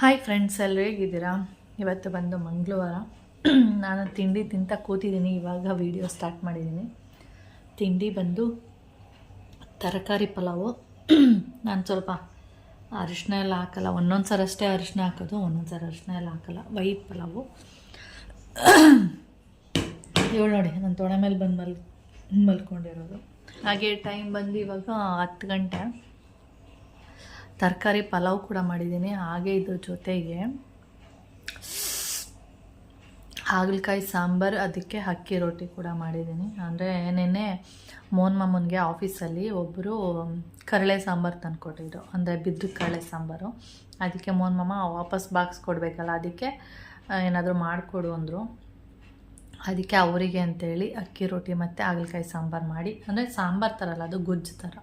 Hi friends ಎಲ್ಲರೂ ಹೇಗಿದ್ದೀರಾ? ಇವತ್ತು ಬಂದು ಮಂಗಳವಾರ. ನಾನು ತಿಂಡಿ ತಿಂತ ಕೂತಿದ್ದೀನಿ, ಇವಾಗ ವೀಡಿಯೋ ಸ್ಟಾರ್ಟ್ ಮಾಡಿದ್ದೀನಿ. ತಿಂಡಿ ಬಂದು ತರಕಾರಿ ಪಲಾವು. ನಾನು ಸ್ವಲ್ಪ ಅರಿಶಿನ ಎಲ್ಲ ಹಾಕಲ್ಲ, ಒಂದೊಂದು ಅಷ್ಟೇ ಅರಿಶಿನ ಹಾಕೋದು, ಒಂದೊಂದು ಸಲ ಅರಿಶಿನ ಎಲ್ಲ ಹಾಕಲ್ಲ. ವೈಟ್ ಪಲಾವು. ಇವಳು ನೋಡಿ ನನ್ನ ತೊಣೆ ಮೇಲೆ ಬಂದು ಮಲ್, ಮಲ್ಕೊಂಡಿರೋದು. ಹಾಗೆ ಟೈಮ್ ಬಂದು ಇವಾಗ ಹತ್ತು ಗಂಟೆ. ತರಕಾರಿ ಪಲಾವ್ ಕೂಡ ಮಾಡಿದ್ದೀನಿ. ಹಾಗೆ ಇದ್ರ ಜೊತೆಗೆ ಹಾಗಲಕಾಯಿ ಸಾಂಬಾರು, ಅದಕ್ಕೆ ಅಕ್ಕಿ ರೊಟ್ಟಿ ಕೂಡ ಮಾಡಿದ್ದೀನಿ. ಅಂದರೆ ನೆನ್ನೆ ಮೋನ್ ಮಾಮನಿಗೆ ಆಫೀಸಲ್ಲಿ ಒಬ್ಬರು ಕರಳೆ ಸಾಂಬಾರು ತಂದುಕೊಟ್ಟಿದ್ರು. ಅಂದರೆ ಬಿದ್ದು ಕರಳೆ ಸಾಂಬಾರು. ಅದಕ್ಕೆ ಮೋನ್ ಮಾಮ ವಾಪಸ್ ಬಾಕ್ಸ್ ಕೊಡಬೇಕಲ್ಲ, ಅದಕ್ಕೆ ಏನಾದರೂ ಮಾಡಿಕೊಡು ಅಂದರು. ಅದಕ್ಕೆ ಅವರಿಗೆ ಅಂತೇಳಿ ಅಕ್ಕಿ ರೊಟ್ಟಿ ಮತ್ತು ಹಾಗಲಕಾಯಿ ಸಾಂಬಾರು ಮಾಡಿ. ಅಂದರೆ ಸಾಂಬಾರು ಥರ ಅಲ್ಲ ಅದು ಗೊಜ್ಜು ಥರ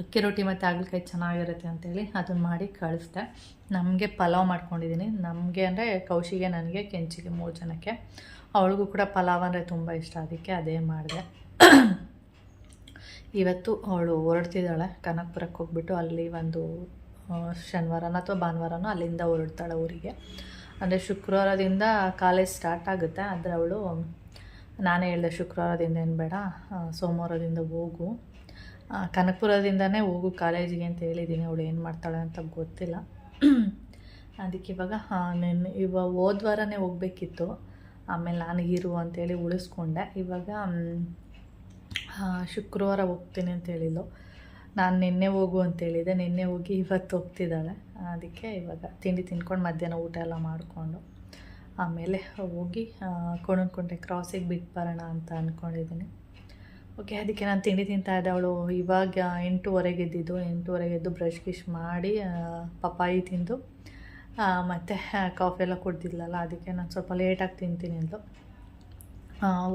ಅಕ್ಕಿ ರೊಟ್ಟಿ ಮತ್ತು ಹಾಗಲಕಾಯಿ ಚೆನ್ನಾಗಿರುತ್ತೆ ಅಂತೇಳಿ ಅದನ್ನು ಮಾಡಿ ಕಳಿಸ್ದೆ. ನಮಗೆ ಪಲಾವ್ ಮಾಡ್ಕೊಂಡಿದ್ದೀನಿ. ನಮಗೆ ಅಂದರೆ ಕೌಶಿಗೆ, ನನಗೆ, ಕೆಂಚಿಗೆ ಮೂರು ಜನಕ್ಕೆ. ಅವಳಿಗೂ ಕೂಡ ಪಲಾವ್ ಅಂದರೆ ತುಂಬ ಇಷ್ಟ. ಅದಕ್ಕೆ ಅದೇ ಮಾಡಿದೆ. ಇವತ್ತು ಅವಳು ಹೊರಡ್ತಿದ್ದಾಳೆ. ಕನಕಪುರಕ್ಕೆ ಹೋಗ್ಬಿಟ್ಟು ಅಲ್ಲಿ ಒಂದು ಶನಿವಾರನ ಅಥವಾ ಭಾನುವಾರನೋ ಅಲ್ಲಿಂದ ಹೊರಡ್ತಾಳೆ ಊರಿಗೆ. ಅಂದರೆ ಶುಕ್ರವಾರದಿಂದ ಕಾಲೇಜ್ ಸ್ಟಾರ್ಟ್ ಆಗುತ್ತೆ. ಆದರೆ ಅವಳು, ನಾನೇ ಹೇಳಿದೆ ಶುಕ್ರವಾರದಿಂದ ಏನು ಬೇಡ. ಸೋಮವಾರದಿಂದ ಹೋಗು. ಕನಕಪುರದಿಂದನೇ ಹೋಗು ಕಾಲೇಜಿಗೆ ಅಂತ ಹೇಳಿದ್ದೀನಿ. ಅವಳು ಏನು ಮಾಡ್ತಾಳೆ ಅಂತ ಗೊತ್ತಿಲ್ಲ. ಅದಕ್ಕೆ ಇವಾಗ ನೆನ್ನೆ ಇವಾಗ ಹೋದ ವಾರನೇ ಹೋಗಬೇಕಿತ್ತು. ಆಮೇಲೆ ನಾನು ಇರು ಅಂತೇಳಿ ಉಳಿಸ್ಕೊಂಡೆ. ಇವಾಗ ಶುಕ್ರವಾರ ಹೋಗ್ತೀನಿ ಅಂತ ಹೇಳಿದ್ಲು. ನಾನು ನಿನ್ನೆ ಹೋಗು ಅಂತೇಳಿದೆ ನಿನ್ನೆ ಹೋಗಿ ಇವತ್ತು ಹೋಗ್ತಿದ್ದಾಳೆ. ಅದಕ್ಕೆ ಇವಾಗ ತಿಂಡಿ ತಿನ್ಕೊಂಡು ಮಧ್ಯಾಹ್ನ ಊಟ ಎಲ್ಲ ಮಾಡಿಕೊಂಡು ಆಮೇಲೆ ಹೋಗಿ ಕೊಂಡ್ಕೊಂಡೆ ಕ್ರಾಸಿಗೆ ಬಿಟ್ಟು ಬರೋಣ ಅಂತ ಅಂದ್ಕೊಂಡಿದ್ದೀನಿ ಓಕೆ, ಅದಕ್ಕೆ ನಾನು ತಿಂಡಿ ತಿಂತಾ ಇದ್ದೆ. ಅವಳು ಇವಾಗ ಎಂಟೂವರೆಗೆ ಎದ್ದಿದ್ದು ಎಂಟೂವರೆಗೆ ಎದ್ದು ಬ್ರಷ್ ಗಿಶ್ ಮಾಡಿ ಪಪ್ಪಾಯಿ ತಿಂದು ಮತ್ತು ಕಾಫಿ ಎಲ್ಲ ಕುಡ್ದಿಲ್ಲಲ್ಲ ಅದಕ್ಕೆ ನಾನು ಸ್ವಲ್ಪ ಲೇಟಾಗಿ ತಿಂತೀನಿ ಅಂದು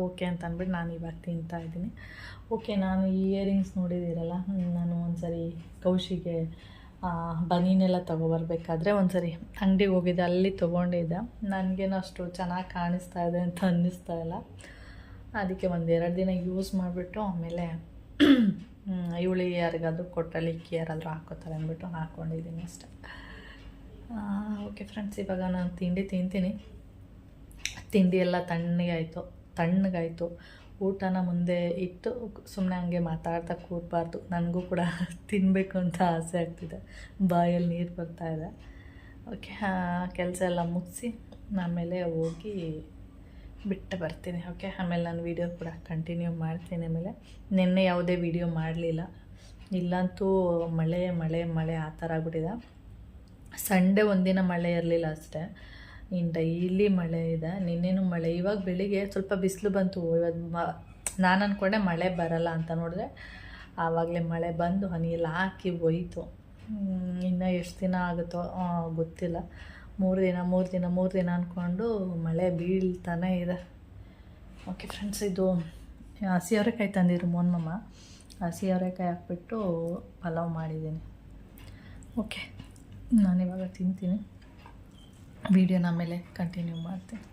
ಓಕೆ ಅಂತ ಅಂದ್ಬಿಟ್ಟು ನಾನು ಇವಾಗ ತಿಂತಾ ಇದ್ದೀನಿ. ಓಕೆ, ನಾನು ಈ ಇಯರಿಂಗ್ಸ್ ನೋಡಿದ್ದೀರಲ್ಲ, ನಾನು ಒಂದು ಸರಿ ಕೌಶಿಗೆ ಬನೀನೆಲ್ಲ ತೊಗೊಬರ್ಬೇಕಾದ್ರೆ ಒಂದು ಸರಿ ಅಂಗಡಿಗೆ ಹೋಗಿದ್ದೆ, ಅಲ್ಲಿ ತೊಗೊಂಡಿದ್ದೆ. ನನಗೇನು ಅಷ್ಟು ಚೆನ್ನಾಗಿ ಕಾಣಿಸ್ತಾ ಇದೆ ಅಂತ ಅನ್ನಿಸ್ತಾ ಇಲ್ಲ. ಅದಕ್ಕೆ ಒಂದು ಎರಡು ದಿನ ಯೂಸ್ ಮಾಡಿಬಿಟ್ಟು ಆಮೇಲೆ ಇವಳಿಗೆ ಯಾರಿಗಾದ್ರೂ ಕೊಟ್ಟಲಿಕ್ಕೆ ಯಾರಾದರೂ ಹಾಕೋತಾರೆ ಅಂದ್ಬಿಟ್ಟು ಹಾಕ್ಕೊಂಡಿದ್ದೀನಿ ಅಷ್ಟೆ. ಓಕೆ ಫ್ರೆಂಡ್ಸ್ ಇವಾಗ ನಾನು ತಿಂಡಿ ತಿಂತೀನಿ. ತಿಂಡಿ ಎಲ್ಲ ತಣ್ಣಗೆ ತಣ್ಣಗಾಯಿತು. ಊಟನ ಮುಂದೆ ಇಟ್ಟು ಸುಮ್ಮನೆ ಹಂಗೆ ಮಾತಾಡ್ತಾ ಕೂರಬಾರ್ದು. ನನಗೂ ಕೂಡ ತಿನ್ನಬೇಕು ಅಂತ ಆಸೆ ಆಗ್ತಿದೆ. ಬಾಯಲ್ಲಿ ನೀರು ಬರ್ತಾಯಿದೆ ಓಕೆ ಕೆಲಸ ಎಲ್ಲ ಮುಗಿಸಿ, ಆಮೇಲೆ ಹೋಗಿ ಬಿಟ್ಟು ಬರ್ತೀನಿ ಓಕೆ ಆಮೇಲೆ ನಾನು ವೀಡಿಯೋ ಕೂಡ ಕಂಟಿನ್ಯೂ ಮಾಡ್ತೀನಿ ಆಮೇಲೆ. ನಿನ್ನೆ ಯಾವುದೇ ವೀಡಿಯೋ ಮಾಡಲಿಲ್ಲ. ಇಲ್ಲಂತೂ ಮಳೆ ಮಳೆ ಮಳೆ ಆ ಥರ ಆಗ್ಬಿಟ್ಟಿದೆ. ಸಂಡೇ ಒಂದಿನ ಮಳೆ ಇರಲಿಲ್ಲ ಅಷ್ಟೇ. ಇನ್ನು ಡೈಲಿ ಮಳೆ ಇದೆ. ನಿನ್ನೇನು ಮಳೆ. ಇವಾಗ ಬೆಳಿಗ್ಗೆ ಸ್ವಲ್ಪ ಬಿಸಿಲು ಬಂತು. ಇವತ್ತು ಮ, ನಾನು ಅಂದ್ಕೊಂಡೆ ಮಳೆ ಬರಲ್ಲ ಅಂತ ನೋಡಿದ್ರೆ ಆವಾಗಲೇ ಮಳೆ ಬಂದು ಹನಿ ಹಾಕಿ ಹೋಯಿತು ಇನ್ನು ಎಷ್ಟು ದಿನ ಆಗುತ್ತೋ ಗೊತ್ತಿಲ್ಲ. ಮೂರು ದಿನ ಮೂರು ದಿನ ಮೂರು ದಿನ ಅಂದ್ಕೊಂಡು ಮಳೆ ಬೀಳ್ತಾನೆ ಇದೆ. ಓಕೆ ಫ್ರೆಂಡ್ಸ್ ಇದು ಹಸಿ ಅವರೆಕಾಯಿ ತಂದಿದ್ರು ಮೋನ್ಮಮ್ಮ ಹಸಿ ಅವರೆಕಾಯಿ ಹಾಕ್ಬಿಟ್ಟು ಪಲಾವ್ ಮಾಡಿದ್ದೀನಿ. ಓಕೆ ನಾನಿವಾಗ ತಿಂತೀನಿ. ವಿಡಿಯೋನ ಆಮೇಲೆ ಕಂಟಿನ್ಯೂ ಮಾಡ್ತೀನಿ.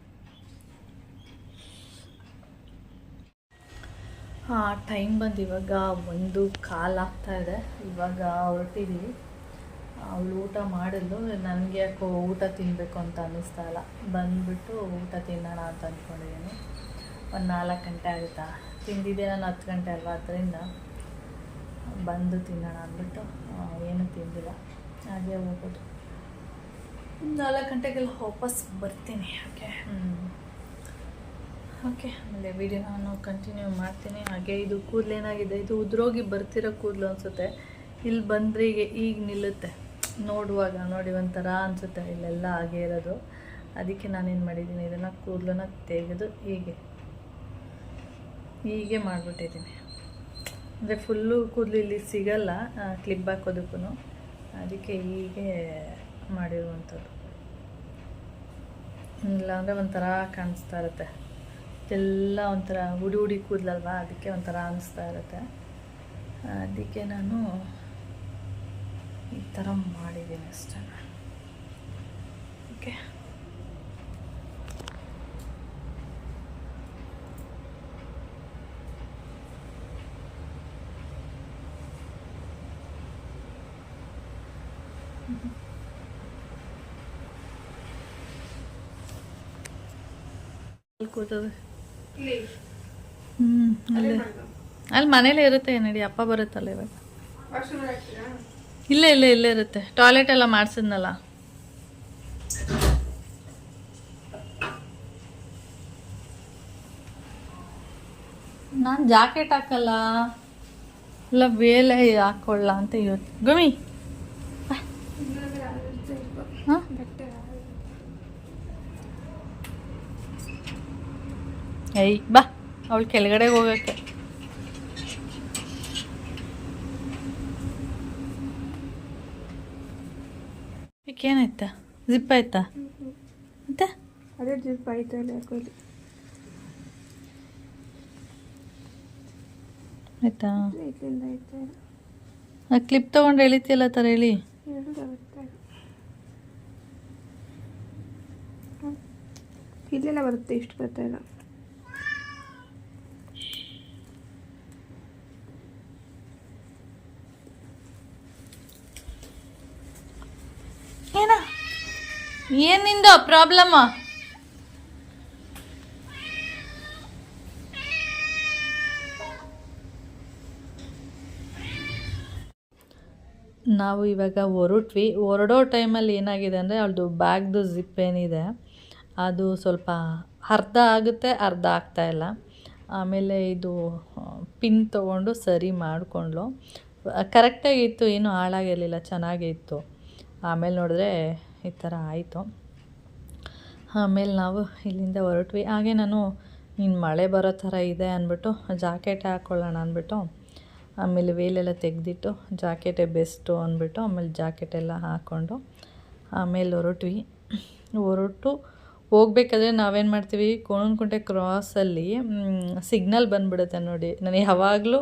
ಹಾಂ ಟೈಮ್ ಬಂದು ಇವಾಗ ಒಂದು ಕಾಲು ಇದೆ. ಇವಾಗ ಹೊರಟಿದ್ದೀವಿ ಅವಳು ಊಟ ಮಾಡಿದ್ಲು, ನನಗೆ ಯಾಕೋ ಊಟ ತಿನ್ನಬೇಕು ಅಂತ ಅನ್ನಿಸ್ತಾ ಇಲ್ಲ. ಬಂದುಬಿಟ್ಟು ಊಟ ತಿನ್ನೋಣ ಅಂತ ಅಂದ್ಕೊಂಡಿದ್ದೀನಿ. ಒಂದು ನಾಲ್ಕು ಗಂಟೆ ಆಗುತ್ತಾ? ತಿಂದಿದ್ದೆ ನಾನು ಹತ್ತು ಗಂಟೆ ಅಲ್ವಾ? ಅದರಿಂದ ಬಂದು ತಿನ್ನೋಣ ಅಂದ್ಬಿಟ್ಟು ಏನೂ ತಿಂದಿಲ್ಲ. ಹಾಗೆ ಹೋಗೋದು ನಾಲ್ಕು ಗಂಟೆಗೆಲ್ಲ ವಾಪಸ್ ಬರ್ತೀನಿ. ಓಕೆ? ಓಕೆ, ಆಮೇಲೆ ವಿಡಿಯೋ ನಾನು ಕಂಟಿನ್ಯೂ ಮಾಡ್ತೀನಿ. ಹಾಗೆ ಇದು ಕೂದಲೇನಾಗಿದೆ ಇದು ಉದ್ರೋಗಿ ಬರ್ತಿರೋ ಕೂದಲು ಅನಿಸುತ್ತೆ. ಇಲ್ಲಿ ಬಂದರೆ ಈಗ ಈಗ ನಿಲ್ಲುತ್ತೆ. ನೋಡುವಾಗ ನೋಡಿ ಒಂಥರ ಅನಿಸುತ್ತೆ, ಇಲ್ಲೆಲ್ಲ ಹಾಗೆ ಇರೋದು. ಅದಕ್ಕೆ ನಾನೇನು ಮಾಡಿದ್ದೀನಿ, ಇದನ್ನು ಕೂದಲನ್ನ ತೆಗೆದು ಹೀಗೆ ಹೀಗೆ ಮಾಡಿಬಿಟ್ಟಿದ್ದೀನಿ. ಅಂದರೆ ಫುಲ್ಲು ಕೂದಲು ಇಲ್ಲಿ ಸಿಗಲ್ಲ ಕ್ಲಿಪ್ ಹಾಕೋದಕ್ಕೂ ಅದಕ್ಕೆ ಹೀಗೆ ಮಾಡಿರುವಂಥದ್ದು. ಇಲ್ಲಾಂದರೆ ಒಂಥರ ಕಾಣಿಸ್ತಾ ಇರುತ್ತೆ. ಎಲ್ಲ ಒಂಥರ ಹುಡಿ ಹುಡಿ ಕೂದಲಲ್ವಾ, ಅದಕ್ಕೆ ಒಂಥರ ಅನಿಸ್ತಾ ಇರುತ್ತೆ. ಅದಕ್ಕೆ ನಾನು ಥರ ಮಾಡಿದ್ದೀನಿ ಅಷ್ಟೇ. ಓಕೆ ಅಲ್ಲಿ ಅಲ್ಲಿ ಇರುತ್ತೆ ನಡಿ ಅಪ್ಪ ಬರುತ್ತಲ್ಲ ಇವಾಗ. ಇಲ್ಲೇ, ಇಲ್ಲ, ಇಲ್ಲೇ ಇರುತ್ತೆ. ಟಾಯ್ಲೆಟ್ ಎಲ್ಲ ಮಾಡಿಸಿದ್ನಲ್ಲ. ನಾನು ಜಾಕೆಟ್ ಹಾಕಲ್ಲ. ಇಲ್ಲ, ಬೇಲೆ ಹಾಕೊಳ್ಳ ಅಂತ ಇವತ್ತು ಗುಮಿ ಐ ಬಾ. ಅವಳು ಕೆಳಗಡೆ ಹೋಗಕ್ಕೆ. ಜಿಪ್ ಆಯ್ತಾ? ಮತ್ತೆ? ಅದೇ ಜಿಪ್ ಆಯ್ತು ಹಾಕೋದು. ಆಯ್ತಾ? ಆ ಕ್ಲಿಪ್ ತೊಗೊಂಡು ಎಳಿತಿಯಲ್ಲ ಥರ ಹೇಳಿ. ಇಲ್ಲೆಲ್ಲ ಬರುತ್ತೆ ಇಷ್ಟು ಬರ್ತಾ ಇಲ್ಲ ಏನ ಏನ್ ಪ್ರಾಬ್ಲಮ್ ನಾವು ಇವಾಗ ಹೊರಟ್ವಿ. ಹೊರಡೋ ಟೈಮಲ್ಲಿ ಏನಾಗಿದೆ ಅಂದರೆ ಅವಳದು ಬ್ಯಾಗ್ದು ಜಿಪ್ ಏನಿದೆ, ಅದು ಸ್ವಲ್ಪ ಅರ್ಧ ಆಗುತ್ತೆ, ಅರ್ಧ ಆಗ್ತಾಯಿಲ್ಲ ಆಮೇಲೆ ಇದು ಪಿನ್ ತೊಗೊಂಡು ಸರಿ ಮಾಡಿಕೊಂಡ್ಲು. ಕರೆಕ್ಟಾಗಿತ್ತು ಏನೂ ಹಾಳಾಗಿರಲಿಲ್ಲ, ಚೆನ್ನಾಗೇ ಇತ್ತು. ಆಮೇಲೆ ನೋಡಿದ್ರೆ ಈ ಥರ ಆಯಿತು. ಆಮೇಲೆ ನಾವು ಇಲ್ಲಿಂದ ಹೊರಟ್ವಿ. ಹಾಗೆ ನಾನು ಇನ್ನು ಮಳೆ ಬರೋ ಥರ ಇದೆ ಅಂದ್ಬಿಟ್ಟು ಜಾಕೆಟ್ ಹಾಕ್ಕೊಳ್ಳೋಣ ಅಂದ್ಬಿಟ್ಟು, ಆಮೇಲೆ ವೇಲೆಲ್ಲ ತೆಗೆದಿಟ್ಟು ಜಾಕೆಟೇ ಬೆಸ್ಟು ಅಂದ್ಬಿಟ್ಟು ಆಮೇಲೆ ಜಾಕೆಟ್ ಎಲ್ಲ ಹಾಕ್ಕೊಂಡು ಆಮೇಲೆ ಹೊರಟ್ವಿ. ಹೊರಟು ಹೋಗ್ಬೇಕಾದ್ರೆ ನಾವೇನು ಮಾಡ್ತೀವಿ, ಕೋಣನಕುಂಟೆ ಕ್ರಾಸಲ್ಲಿ ಸಿಗ್ನಲ್ ಬಂದುಬಿಡುತ್ತೆ ನೋಡಿ. ನಾನು ಯಾವಾಗಲೂ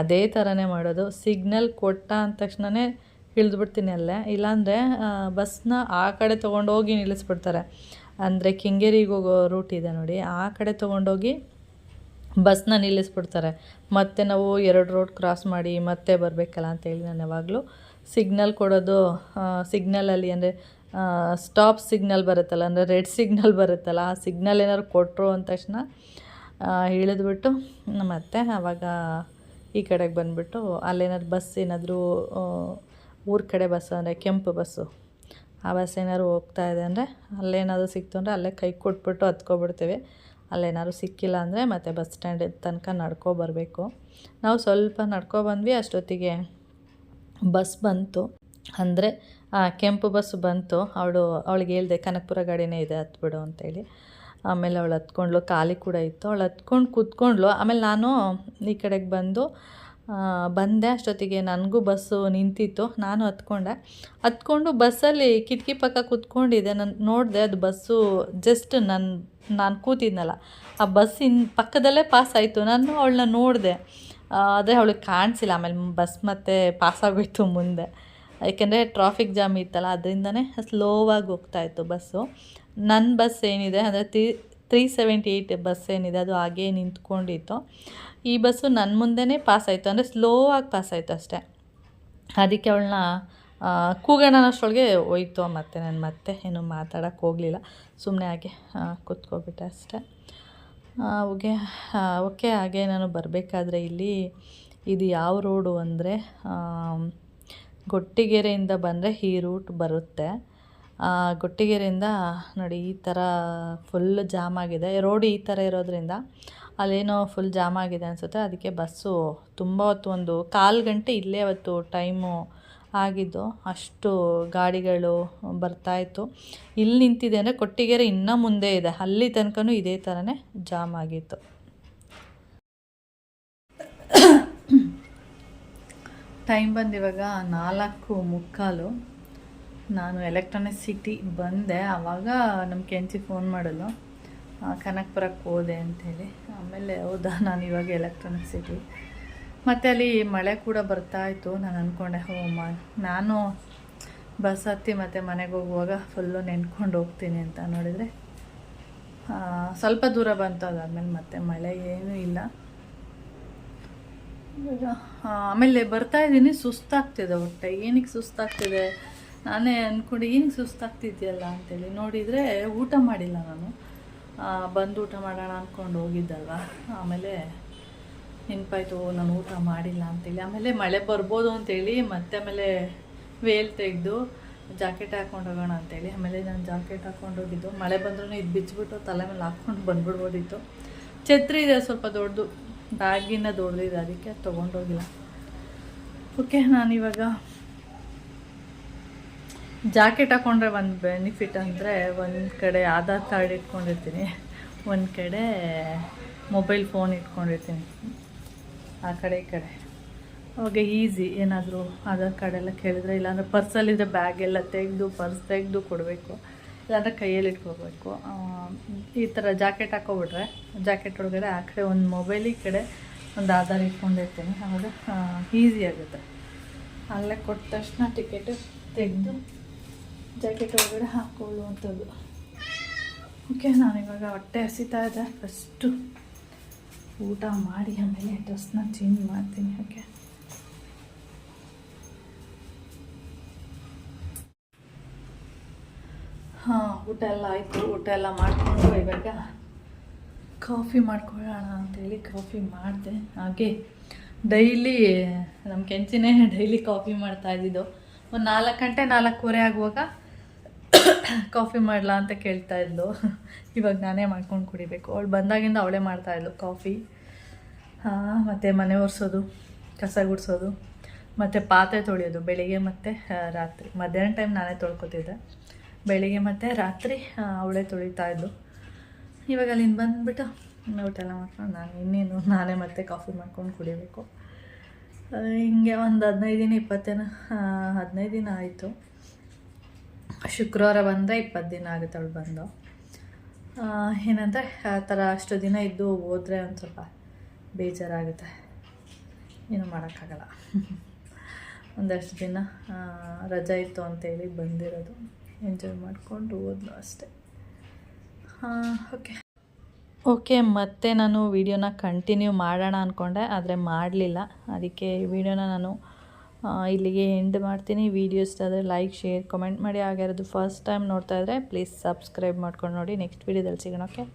ಅದೇ ಥರನೇ ಮಾಡೋದು. ಸಿಗ್ನಲ್ ಕೊಟ್ಟ ಅಂದ ತಕ್ಷಣವೇ ಇಳಿದ್ಬಿಡ್ತೀನಿ ಅಲ್ಲೇ. ಇಲ್ಲಾಂದರೆ ಬಸ್ನ ಆ ಕಡೆ ತೊಗೊಂಡೋಗಿ ನಿಲ್ಲಿಸ್ಬಿಡ್ತಾರೆ. ಅಂದರೆ ಕೆಂಗೇರಿಗೆ ಹೋಗೋ ರೂಟ್ ಇದೆ ನೋಡಿ. ಆ ಕಡೆ ತೊಗೊಂಡೋಗಿ ಬಸ್ನ ನಿಲ್ಲಿಸ್ಬಿಡ್ತಾರೆ. ಮತ್ತೆ ನಾವು ಎರಡು ರೋಡ್ ಕ್ರಾಸ್ ಮಾಡಿ ಮತ್ತೆ ಬರಬೇಕಲ್ಲ ಅಂತೇಳಿ ನಾನು ಯಾವಾಗಲೂ ಸಿಗ್ನಲ್ ಕೊಡೋದು ಸಿಗ್ನಲಲ್ಲಿ ಅಂದರೆ ಸ್ಟಾಪ್ ಸಿಗ್ನಲ್ ಬರುತ್ತಲ್ಲ, ಅಂದರೆ ರೆಡ್ ಸಿಗ್ನಲ್ ಬರುತ್ತಲ್ಲ, ಆ ಸಿಗ್ನಲ್ ಏನಾದ್ರು ಕೊಟ್ಟರು ಅಂದ ತಕ್ಷಣ ಇಳಿದ್ಬಿಟ್ಟು ಮತ್ತೆ ಆವಾಗ ಈ ಕಡೆಗೆ ಬಂದುಬಿಟ್ಟು ಅಲ್ಲೇನಾದ್ರು ಬಸ್ ಏನಾದರೂ ಊರ ಕಡೆ ಬಸ್ಸು ಅಂದರೆ ಕೆಂಪು ಬಸ್ಸು. ಆ ಬಸ್ ಏನಾದ್ರು ಹೋಗ್ತಾ ಇದೆ ಅಂದರೆ ಅಲ್ಲೇನಾದರೂ ಸಿಕ್ತು ಅಂದರೆ ಅಲ್ಲೇ ಕೈ ಕೊಟ್ಬಿಟ್ಟು ಹತ್ಕೊಬಿಡ್ತೀವಿ. ಅಲ್ಲೇನಾದ್ರು ಸಿಕ್ಕಿಲ್ಲ ಅಂದರೆ ಮತ್ತೆ ಬಸ್ ಸ್ಟ್ಯಾಂಡ್ ತನಕ ನಡ್ಕೊ ಬರಬೇಕು. ನಾವು ಸ್ವಲ್ಪ ನಡ್ಕೊ ಬಂದ್ವಿ, ಅಷ್ಟೊತ್ತಿಗೆ ಬಸ್ ಬಂತು. ಅಂದರೆ ಕೆಂಪು ಬಸ್ ಬಂತು. ಅವಳು, ಅವಳಿಗೆ ಹೇಳಿದೆ, ಕನಕಪುರ ಗಾಡಿನೇ ಇದೆ, ಹತ್ಬಿಡು ಅಂತೇಳಿ ಆಮೇಲೆ ಅವಳು ಹತ್ಕೊಂಡ್ಳು, ಖಾಲಿ ಕೂಡ ಇತ್ತು. ಅವಳು ಹತ್ಕೊಂಡು ಕೂತ್ಕೊಂಡ್ಳು. ಆಮೇಲೆ ನಾನು ಈ ಕಡೆಗೆ ಬಂದು ಬಂದೆ. ಅಷ್ಟೊತ್ತಿಗೆ ನನಗೂ ಬಸ್ಸು ನಿಂತಿತ್ತು. ನಾನು ಹತ್ಕೊಂಡೆ. ಹತ್ಕೊಂಡು ಬಸ್ಸಲ್ಲಿ ಕಿಟಕಿ ಪಕ್ಕ ಕೂತ್ಕೊಂಡಿದ್ದೆ. ನಾನು ನೋಡಿದೆ ಅದು ಬಸ್ಸು ಜಸ್ಟ್ ನನ್ನ ನಾನು ಕೂತಿದ್ನಲ್ಲ. ಆ ಬಸ್ಸಿನ ಪಕ್ಕದಲ್ಲೇ ಪಾಸ್ ಆಯಿತು. ನಾನು ಅವಳನ್ನ ನೋಡಿದೆ. ಆದರೆ ಅವಳಿಗೆ ಕಾಣಿಸಿಲ್ಲ. ಆಮೇಲೆ ಬಸ್ ಮತ್ತೆ ಪಾಸ್ ಆಗೋಯ್ತು ಮುಂದೆ. ಏಕೆಂದರೆ ಟ್ರಾಫಿಕ್ ಜಾಮ್ ಇತ್ತಲ್ಲ, ಅದರಿಂದನೇ ಸ್ಲೋವಾಗಿ ಹೋಗ್ತಾಯಿತ್ತು ಬಸ್ಸು. ನನ್ನ ಬಸ್ ಏನಿದೆ ಅಂದರೆ three three seventy eight bus ಏನಿದೆ, ಅದು ಹಾಗೇ ನಿಂತ್ಕೊಂಡಿತ್ತು. ಈ ಬಸ್ಸು ನನ್ನ ಮುಂದೆನೇ ಪಾಸ್ ಆಯಿತು. ಅಂದರೆ ಸ್ಲೋ ಆಗಿ ಪಾಸ್ ಆಯಿತು ಅಷ್ಟೇ. ಅದಕ್ಕೆ ಅವಳನ್ನ ಕೂಗೋಣ ಅಷ್ಟೊಳಗೆ ಹೋಯ್ತು ಮತ್ತೆ. ನಾನು ಮತ್ತೆ ಏನು ಮಾತಾಡೋಕ್ಕೆ ಹೋಗಲಿಲ್ಲ. ಸುಮ್ಮನೆ ಹಾಗೆ ಕೂತ್ಕೊಬಿಟ್ಟೆ ಅಷ್ಟೇ. ಓಕೆ ಓಕೆ, ಹಾಗೆ ನಾನು ಬರಬೇಕಾದ್ರೆ ಇಲ್ಲಿ, ಇದು ಯಾವ ರೋಡು ಅಂದರೆ ಗೊಟ್ಟಿಗೆರೆಯಿಂದ ಬಂದರೆ ಈ ರೂಟ್ ಬರುತ್ತೆ. ಗೊಟ್ಟಿಗೆರೆಯಿಂದ ನೋಡಿ, ಈ ಥರ ಫುಲ್ ಜಾಮ್ ಆಗಿದೆ. ರೋಡ್ ಈ ಥರ ಇರೋದ್ರಿಂದ ಅಲ್ಲೇನೋ ಫುಲ್ ಜಾಮ್ ಆಗಿದೆ ಅನಿಸುತ್ತೆ. ಅದಕ್ಕೆ ಬಸ್ಸು ತುಂಬ ಹೊತ್ತು ಒಂದು ಕಾಲು ಗಂಟೆ ಇಲ್ಲೇ ಅವತ್ತು ಟೈಮು ಆಗಿದ್ದು. ಅಷ್ಟು ಗಾಡಿಗಳು ಬರ್ತಾಯಿತ್ತು ಇಲ್ಲಿ ನಿಂತಿದೆ ಅಂದರೆ ಕೊಟ್ಟಿಗೆರೆ ಇನ್ನೂ ಮುಂದೆ ಇದೆ. ಅಲ್ಲಿ ತನಕನೂ ಇದೇ ಥರನೇ ಜಾಮ್ ಆಗಿತ್ತು. ಟೈಮ್ ಬಂದು ಇವಾಗ ನಾಲ್ಕು ಮುಕ್ಕಾಲು. ನಾನು ಎಲೆಕ್ಟ್ರಾನಿಕ್ ಸಿಟಿ ಬಂದೆ. ಆವಾಗ ನಮ್ಮ ಕೆಂಚಿ ಫೋನ್ ಮಾಡಿದ್ಲು ಆ, ಕನಕಪುರಕ್ಕೆ ಹೋದೆ ಅಂಥೇಳಿ. ಆಮೇಲೆ ಹೌದಾ, ನಾನು ಇವಾಗ ಎಲೆಕ್ಟ್ರಾನಿಕ್ ಸಿಟಿ ಮತ್ತು ಅಲ್ಲಿ ಮಳೆ ಕೂಡ ಬರ್ತಾ ಇತ್ತು, ನಾನು ಅಂದ್ಕೊಂಡೆ ಹೋ ಮ, ನಾನು ಬಸ್ ಹತ್ತಿ ಮತ್ತು ಮನೆಗೆ ಹೋಗುವಾಗ ಫುಲ್ಲು ನೆನ್ಕೊಂಡು ಹೋಗ್ತೀನಿ ಅಂತ ನೋಡಿದರೆ ಸ್ವಲ್ಪ ದೂರ ಬಂತು, ಅದಾದಮೇಲೆ ಮತ್ತೆ ಮಳೆ ಏನೂ ಇಲ್ಲ. ಆಮೇಲೆ ಬರ್ತಾ ಇದ್ದೀನಿ, ಸುಸ್ತಾಗ್ತಿದೆ ಹೊಟ್ಟೆ ಏನಕ್ಕೆ ಸುಸ್ತಾಗ್ತಿದೆ? ನಾನೇ ಅಂದ್ಕೊಂಡು ಏನಕ್ಕೆ ಸುಸ್ತಾಗ್ತಿದೆಯಲ್ಲ? ಅಂತೇಳಿ ನೋಡಿದರೆ ಊಟ ಮಾಡಿಲ್ಲ ನಾನು. ಬಂದು ಊಟ ಮಾಡೋಣ ಅಂದ್ಕೊಂಡು ಹೋಗಿದ್ದಲ್ವ? ಆಮೇಲೆ ನೆನಪಾಯ್ತು ನಾನು ಊಟ ಮಾಡಿಲ್ಲ ಅಂತೇಳಿ ಆಮೇಲೆ ಮಳೆ ಬರ್ಬೋದು ಅಂತೇಳಿ ಮತ್ತೆ ಆಮೇಲೆ ವೇಲ್ ತೆಗೆದು ಜಾಕೆಟ್ ಹಾಕೊಂಡು ಹೋಗೋಣ ಅಂತೇಳಿ. ಆಮೇಲೆ ನಾನು ಜಾಕೆಟ್ ಹಾಕೊಂಡು ಹೋಗಿದ್ದು. ಮಳೆ ಬಂದ್ರೂ ಇದು ಬಿಚ್ಚಿಬಿಟ್ಟು ತಲೆ ಮೇಲೆ ಹಾಕ್ಕೊಂಡು ಬಂದ್ಬಿಡ್ಬೋದಿತ್ತು. ಛತ್ರಿ ಇದೆ, ಸ್ವಲ್ಪ ದೊಡ್ಡದು. ಬ್ಯಾಗಿನ ದೊಡ್ಡದಿದೆ, ಅದಕ್ಕೆ ತೊಗೊಂಡೋಗಿಲ್ಲ. ಓಕೆ, ನಾನಿವಾಗ ಜಾಕೆಟ್ ಹಾಕೊಂಡ್ರೆ ಒಂದು ಬೆನಿಫಿಟ್ ಅಂದರೆ ಒಂದು ಕಡೆ ಆಧಾರ್ ಕಾರ್ಡ್ ಇಟ್ಕೊಂಡಿರ್ತೀನಿ, ಒಂದು ಕಡೆ ಮೊಬೈಲ್ ಫೋನ್ ಇಟ್ಕೊಂಡಿರ್ತೀನಿ, ಆ ಕಡೆ ಈ ಕಡೆ. ಅವಾಗ ಈಸಿ ಏನಾದರೂ ಆಧಾರ್ ಕಾರ್ಡ್ ಎಲ್ಲ ಕೇಳಿದ್ರೆ, ಇಲ್ಲಾಂದ್ರೆ ಪರ್ಸಲ್ಲಿದ್ದರೆ ಬ್ಯಾಗ್ ಎಲ್ಲ ತೆಗೆದು ಪರ್ಸ್ ತೆಗೆದು ಕೊಡಬೇಕು, ಇಲ್ಲಾಂದರೆ ಕೈಯಲ್ಲಿ ಇಟ್ಕೋಬೇಕು. ಈ ಥರ ಜಾಕೆಟ್ ಹಾಕೋಬಿಟ್ರೆ, ಜಾಕೆಟ್ ಒಳಗಡೆ ಆ ಕಡೆ ಒಂದು ಮೊಬೈಲ್ ಈ ಕಡೆ ಒಂದು ಆಧಾರ್ ಇಟ್ಕೊಂಡಿರ್ತೀನಿ ಆವಾಗ ಈಸಿ ಆಗುತ್ತೆ. ಅಲ್ಲೇ ಕೊಟ್ಟ ತಕ್ಷಣ ಟಿಕೆಟ್ ತೆಗೆದು ಜಾಕೆಟ್ ಒಳಗಡೆ ಹಾಕೊಳ್ಳುವಂಥದ್ದು ಓಕೆ ನಾನಿವಾಗ ಹೊಟ್ಟೆ ಹಸಿತಾ ಇದೆ. ಫಸ್ಟು ಊಟ ಮಾಡಿ, ಆಮೇಲೆ ಡ್ರೆಸ್ನ ಚೇಂಜ್ ಮಾಡ್ತೀನಿ, ಓಕೆ? ಹಾಂ, ಊಟ ಎಲ್ಲ ಆಯಿತು. ಊಟ ಎಲ್ಲ ಮಾಡ್ಕೊಂಡು ಇವಾಗ ಕಾಫಿ ಮಾಡ್ಕೊಳ್ಳೋಣ ಅಂತೇಳಿ ಕಾಫಿ ಮಾಡಿದೆ. ಹಾಗೆ ಡೈಲಿ, ನಮ್ಮ ಕೆಂಚಿನೇ ಡೈಲಿ ಕಾಫಿ ಮಾಡ್ತಾ ಇದ್ದಿದ್ದು. ಒಂದು ನಾಲ್ಕು ಗಂಟೆ, ನಾಲ್ಕೂವರೆ ಆಗುವಾಗ ಕಾಫಿ ಮಾಡಲಾ ಅಂತ ಕೇಳ್ತಾ ಇದ್ಲು. ಇವಾಗ ನಾನೇ ಮಾಡ್ಕೊಂಡು ಕುಡಿಬೇಕು. ಅವಳು ಬಂದಾಗಿಂದ ಅವಳೇ ಮಾಡ್ತಾ ಇದ್ಲು ಕಾಫಿ. ಮತ್ತು ಮನೆ ಒರೆಸೋದು, ಕಸ ಗುಡಿಸೋದು, ಮತ್ತು ಪಾತ್ರೆ ತೊಳೆಯೋದು, ಬೆಳಿಗ್ಗೆ ಮತ್ತು ರಾತ್ರಿ. ಮಧ್ಯಾಹ್ನ ಟೈಮ್ ನಾನೇ ತೊಳ್ಕೊತಿದ್ದೆ. ಬೆಳಿಗ್ಗೆ ಮತ್ತು ರಾತ್ರಿ ಅವಳೇ ತೊಳಿತಾ ಇದ್ಲು. ಇವಾಗ ಅಲ್ಲಿಂದ ಬಂದುಬಿಟ್ಟು, ಊಟ ಎಲ್ಲ ಮಾಡ್ಕೊಂಡು ನಾನು ಇನ್ನೇನು ನಾನೇ ಮತ್ತೆ ಕಾಫಿ ಮಾಡ್ಕೊಂಡು ಕುಡಿಬೇಕು. ಹಿಂಗೆ ಒಂದು ಹದಿನೈದು ದಿನ ಇಪ್ಪತ್ತೇನ ಹದಿನೈದು ದಿನ ಆಯಿತು. ಶುಕ್ರವಾರ ಬಂದರೆ ಇಪ್ಪತ್ತು ದಿನ ಆಗುತ್ತೆ ಅವಳು ಬಂದು. ಏನಂದರೆ, ಆ ಥರ ಅಷ್ಟು ದಿನ ಇದ್ದು ಹೋದ್ರೆ ಒಂದು ಸ್ವಲ್ಪ ಬೇಜಾರಾಗುತ್ತೆ. ಏನು ಮಾಡೋಕ್ಕಾಗಲ್ಲ. ಒಂದಷ್ಟು ದಿನ ರಜಾ ಇತ್ತು ಅಂತೇಳಿ ಬಂದಿರೋದು. ಎಂಜಾಯ್ ಮಾಡಿಕೊಂಡು ಹೋದ್ಲು ಅಷ್ಟೇ. ಓಕೆ ಓಕೆ ಮತ್ತೆ ನಾನು ವೀಡಿಯೋನ ಕಂಟಿನ್ಯೂ ಮಾಡೋಣ ಅಂದ್ಕೊಂಡೆ ಆದರೆ ಮಾಡಲಿಲ್ಲ. ಅದಕ್ಕೆ ಈ ವಿಡಿಯೋನ ನಾನು ಇಲ್ಲಿಗೆ ಎಂಡ್ ಮಾಡ್ತೀನಿ. ವಿಡಿಯೋ ಇಷ್ಟ ಆದರೆ ಲೈಕ್ ಶೇರ್ ಕಮೆಂಟ್ ಮಾಡಿ. ಆಗಿರೋದು ಫಸ್ಟ್ ಟೈಮ್ ನೋಡ್ತಾ ಇದ್ದರೆ ಪ್ಲೀಸ್ ಸಬ್ಸ್ಕ್ರೈಬ್ ಮಾಡ್ಕೊಂಡು ನೋಡಿ. ನೆಕ್ಸ್ಟ್ ವೀಡಿಯೋದಲ್ಲಿ ಸಿಗೋಣ ಓಕೆ